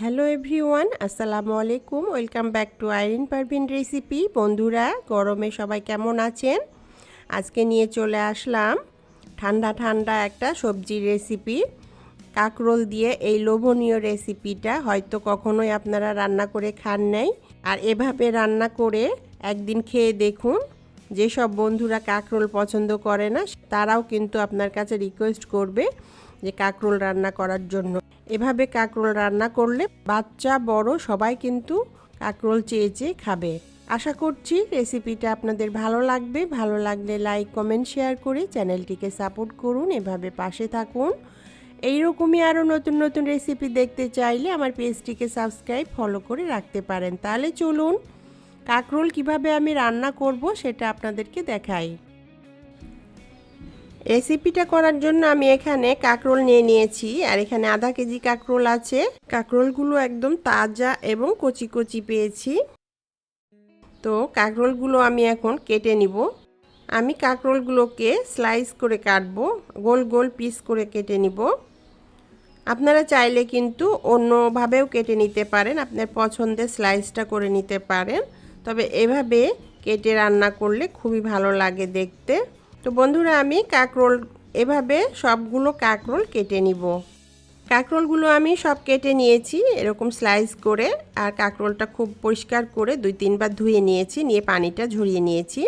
Hello everyone, আসসালামু আলাইকুম। Welcome back to Irin Parvin recipe. বন্ধুরা, গরমে সবাই কেমন আছেন? আজকে নিয়ে চলে আসলাম ঠান্ডা ঠান্ডা একটা সবজির রেসিপি। কাকরোল দিয়ে এই লোভনীয় রেসিপিটা হয়তো কখনোই আপনারা রান্না করে খান নাই। আর এভাবে রান্না করে একদিন খেয়ে দেখুন, যেসব বন্ধুরা কাকরোল পছন্দ করে না, তারাও কিন্তু আপনার কাছে রিকোয়েস্ট করবে যে কাকরোল রান্না করার জন্য। এভাবে কাকরোল রান্না করলে বাচ্চা, বড় সবাই কিন্তু কাকরোল চেয়ে চেয়ে খাবে। আশা করছি রেসিপিটা আপনাদের ভালো লাগবে। ভালো লাগলে লাইক, কমেন্ট, শেয়ার করে চ্যানেলটিকে সাপোর্ট করুন। এভাবে পাশে থাকুন। এইরকমই আরও নতুন নতুন রেসিপি দেখতে চাইলে আমার পেজটিকে সাবস্ক্রাইব, ফলো করে রাখতে পারেন। তাহলে চলুন কাকরোল কীভাবে আমি রান্না করব সেটা আপনাদেরকে দেখাই। রেসিপিটা করার জন্য আমি এখানে কাকরোল নিয়ে নিয়েছি। আর এখানে আধা কেজি কাকরোল আছে। কাকরোলগুলো একদম তাজা এবং কচি কচি পেয়েছি। তো কাকরোলগুলো আমি এখন কেটে নিব। আমি কাকরোলগুলোকে স্লাইস করে কাটবো। গোল গোল পিস করে কেটে নিব। আপনারা চাইলে কিন্তু অন্যভাবেও কেটে নিতে পারেন। আপনার পছন্দের স্লাইসটা করে নিতে পারেন। তবে এভাবে কেটে রান্না করলে খুবই ভালো লাগে দেখতে। তো বন্ধুরা, আমি কাকরোল, এভাবে সবগুলো কাকরোল কেটে নিব। কাকরোলগুলো আমি সব কেটে নিয়েছি এরকম স্লাইস করে, আর কাকরোলটা খুব পরিষ্কার করে দুই তিনবার ধুয়ে নিয়েছি, নিয়ে পানিটা ঝরিয়ে নিয়েছি।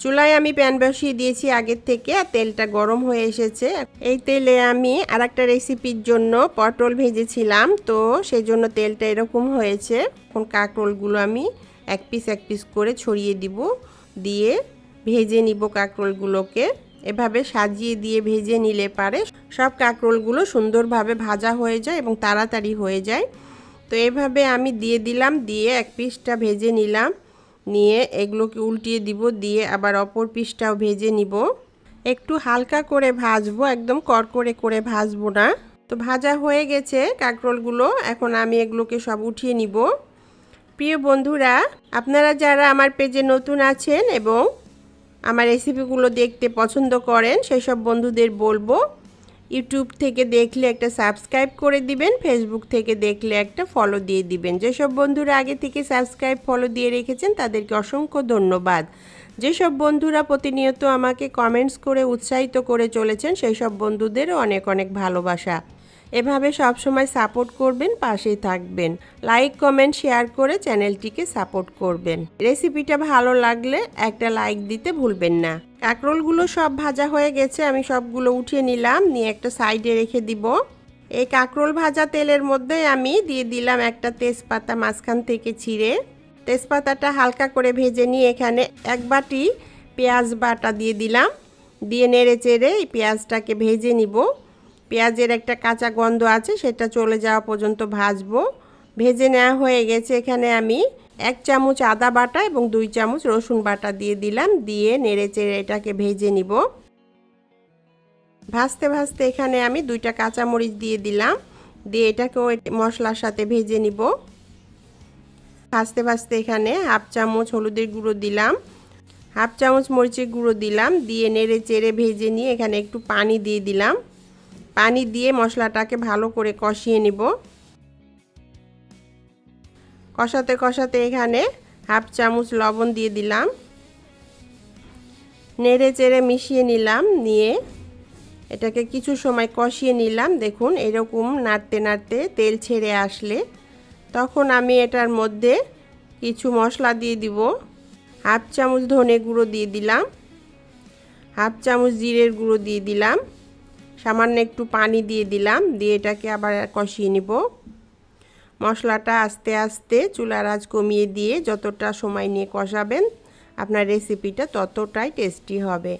চুলায় আমি প্যান বসিয়ে দিয়েছি আগের থেকে, আর তেলটা গরম হয়ে এসেছে। এই তেলে আমি আর একটা রেসিপির জন্য পটল ভেজেছিলাম, তো সেই জন্য তেলটা এরকম হয়েছে। এখন কাকরোলগুলো আমি এক পিস এক পিস করে ছড়িয়ে দিব, দিয়ে ভেজে নিব কাঁকরোলগুলোকে। এভাবে সাজিয়ে দিয়ে ভেজে নিলে পারে সব কাঁকরোলগুলো সুন্দরভাবে ভাজা হয়ে যায় এবং তাড়াতাড়ি হয়ে যায়। তো এভাবে আমি দিয়ে দিলাম, দিয়ে এক পিসটা ভেজে নিলাম। নিয়ে এগুলোকে উল্টিয়ে দিব, দিয়ে আবার অপর পিসটাও ভেজে নিব। একটু হালকা করে ভাজবো, একদম করকরে করে ভাজবো না। তো ভাজা হয়ে গেছে কাঁকরোলগুলো, এখন আমি এগুলোকে সব উঠিয়ে নিব। প্রিয় বন্ধুরা, আপনারা যারা আমার পেজে নতুন আছেন এবং আমার রেসিপিগুলো দেখতে পছন্দ করেন সেই সব বন্ধুদের বলব। ইউটিউব থেকে দেখলে একটা সাবস্ক্রাইব করে দিবেন ফেসবুক থেকে দেখলে একটা ফলো দিয়ে দিবেন। যেসব বন্ধুরা আগে থেকে সাবস্ক্রাইব ফলো দিয়ে রেখেছেন, তাদেরকে অসংখ্য ধন্যবাদ। যেসব বন্ধুরা প্রতিনিয়ত আমাকে কমেন্টস করে উৎসাহিত করে চলেছেন সেই সব বন্ধুদেরও অনেক অনেক ভালোবাসা। এভাবে সবসময় সাপোর্ট করবেন, পাশেই থাকবেন। লাইক, কমেন্ট, শেয়ার করে চ্যানেলটিকে সাপোর্ট করবেন। রেসিপিটা ভালো লাগলে একটা লাইক দিতে ভুলবেন না। কাঁকরোলগুলো সব ভাজা হয়ে গেছে, আমি সবগুলো উঠিয়ে নিলাম, নিয়ে একটা সাইডে রেখে দিব। এই কাঁকরোল ভাজা তেলের মধ্যে আমি দিয়ে দিলাম একটা তেজপাতা মাঝখান থেকে ছিঁড়ে। তেজপাতাটা হালকা করে ভেজে নিয়ে এখানে এক বাটি পেঁয়াজ বাটা দিয়ে দিলাম। দিয়ে নেড়ে চেড়ে এই পেঁয়াজটাকে ভেজে নিব। পেঁয়াজের একটা কাঁচা গন্ধ আছে, সেটা চলে যাওয়া পর্যন্ত ভাজবো। ভেজে নেওয়া হয়ে গেছে এখানে আমি এক চামচ আদা বাটা এবং দুই চামচ রসুন বাটা দিয়ে দিলাম, দিয়ে নেড়ে চেড়ে এটাকে ভেজে নিব। ভাজতে ভাজতে এখানে আমি দুইটা কাঁচামরিচ দিয়ে দিলাম, দিয়ে এটাকেও মশলার সাথে ভেজে নিব। ভাজতে ভাজতে এখানে হাফ চামচ হলুদের গুঁড়ো দিলাম, হাফ চামচ মরিচের গুঁড়ো দিলাম, দিয়ে নেড়ে চেড়ে ভেজে নিয়ে এখানে একটু পানি দিয়ে দিলাম। পানি দিয়ে মশলাটাকে ভালো করে কষিয়ে নিব। কষাতে কষাতে এখানে হাফ চামচ লবণ দিয়ে দিলাম। নেড়ে চেড়ে মিশিয়ে নিলাম, নিয়ে এটাকে কিছু সময় কষিয়ে নিলাম। দেখুন, এরকম নাড়তে নাড়তে তেল ছেড়ে আসলে। তখন আমি এটার মধ্যে কিছু মশলা দিয়ে দিব। হাফ চামচ ধনে গুঁড়ো দিয়ে দিলাম। হাফ চামচ জিরের গুঁড়ো দিয়ে দিলাম। সামান্য একটু পানি দিয়ে দিলাম, দিয়ে এটাকে আবার কষিয়ে নিব। মশলাটা আস্তে আস্তে চুলার আজ কমিয়ে দিয়ে যতটা সময় নিয়ে কষাবেন, আপনার রেসিপিটা ততটাই টেস্টি হবে।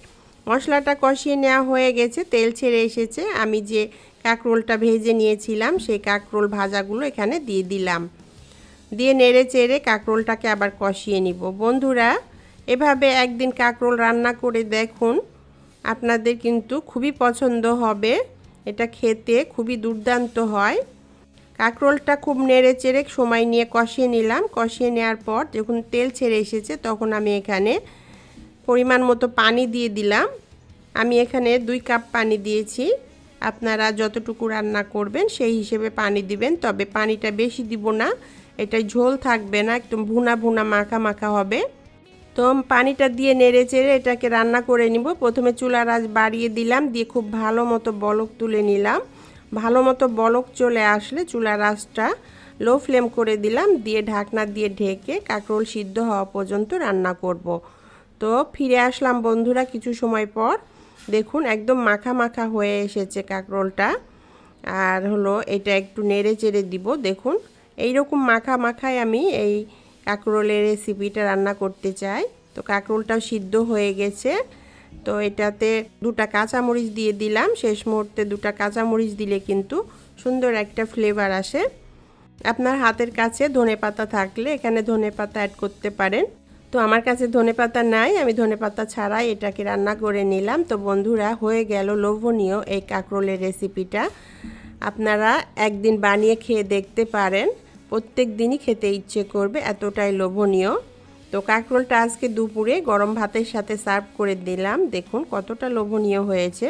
মশলাটা কষিয়ে নেওয়া হয়ে গেছে, তেল ছেড়ে এসেছে। আমি যে কাঁকরোলটা ভেজে নিয়েছিলাম, সেই কাঁকরোল ভাজাগুলো এখানে দিয়ে দিলাম। দিয়ে নেড়ে চেড়ে কাঁকরোলটাকে আবার কষিয়ে নিব। বন্ধুরা, এভাবে একদিন কাঁকরোল রান্না করে দেখুন আপনাদের কিন্তু খুবই পছন্দ হবে। এটা খেতে খুবই দুর্দান্ত হয়। কাঁকরোলটা খুব নেড়ে চেড়ে সময় নিয়ে কষিয়ে নিলাম। কষিয়ে নেওয়ার পর যখন তেল ছেড়ে এসেছে তখন আমি এখানে পরিমাণ মতো পানি দিয়ে দিলাম। আমি এখানে দুই কাপ পানি দিয়েছি। আপনারা যতটুকু রান্না করবেন সেই হিসেবে পানি দিবেন। তবে পানিটা বেশি দিব না। এটা ঝোল থাকবে না। একদম ভুনা ভুনা মাখা মাখা হবে। তো পানিটা দিয়ে নেড়ে চেড়ে এটাকে রান্না করে নিব। প্রথমে চুলার আঁচ বাড়িয়ে দিলাম, দিয়ে খুব ভালো মতো বলক তুলে নিলাম। ভালো মতো বলক চলে আসলে চুলার আঁচটা লো ফ্লেম করে দিলাম, দিয়ে ঢাকনা দিয়ে ঢেকে কাঁকরোল সিদ্ধ হওয়া পর্যন্ত রান্না করব। তো ফিরে আসলাম বন্ধুরা কিছু সময় পর। দেখুন একদম মাখা মাখা হয়ে এসেছে কাঁকরোলটা। আর হলো এটা একটু নেড়ে চেড়ে দিব। দেখুন, এইরকম মাখা মাখায় আমি এই কাঁকরোলের রেসিপিটা রান্না করতে চাই। তো কাঁকরোলটাও সিদ্ধ হয়ে গেছে। তো এটাতে দুটা কাঁচামরিচ দিয়ে দিলাম। শেষ মুহূর্তে দুটা কাঁচামরিচ দিলে কিন্তু সুন্দর একটা ফ্লেভার আসে। আপনার হাতের কাছে ধনে পাতা থাকলে এখানে ধনে পাতা অ্যাড করতে পারেন। তো আমার কাছে ধনে পাতা নাই, আমি ধনে পাতা ছাড়াই এটাকে রান্না করে নিলাম। তো বন্ধুরা, হয়ে গেল লোভনীয় এই কাঁকরোলের রেসিপিটা আপনারা একদিন বানিয়ে খেয়ে দেখতে পারেন। প্রত্যেক দিনই খেতে ইচ্ছে করবে, এতটাই লোভনীয়। তো কাঁকরোলটা আজকে দুপুরে গরম ভাতের সাথে সার্ভ করে দিলাম। দেখুন কতটা লোভনীয় হয়েছে।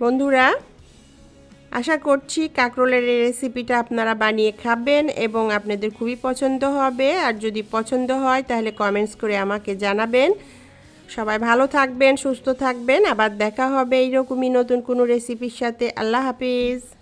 বন্ধুরা, আশা করছি কাঁকরোলের এই রেসিপিটা আপনারা বানিয়ে খাবেন এবং আপনাদের খুবই পছন্দ হবে। আর যদি পছন্দ হয়, তাহলে কমেন্টস করে আমাকে জানাবেন। সবাই ভালো থাকবেন, সুস্থ থাকবেন। আবার দেখা হবে এইরকমই নতুন কোনো রেসিপির সাথে। আল্লাহ হাফিজ।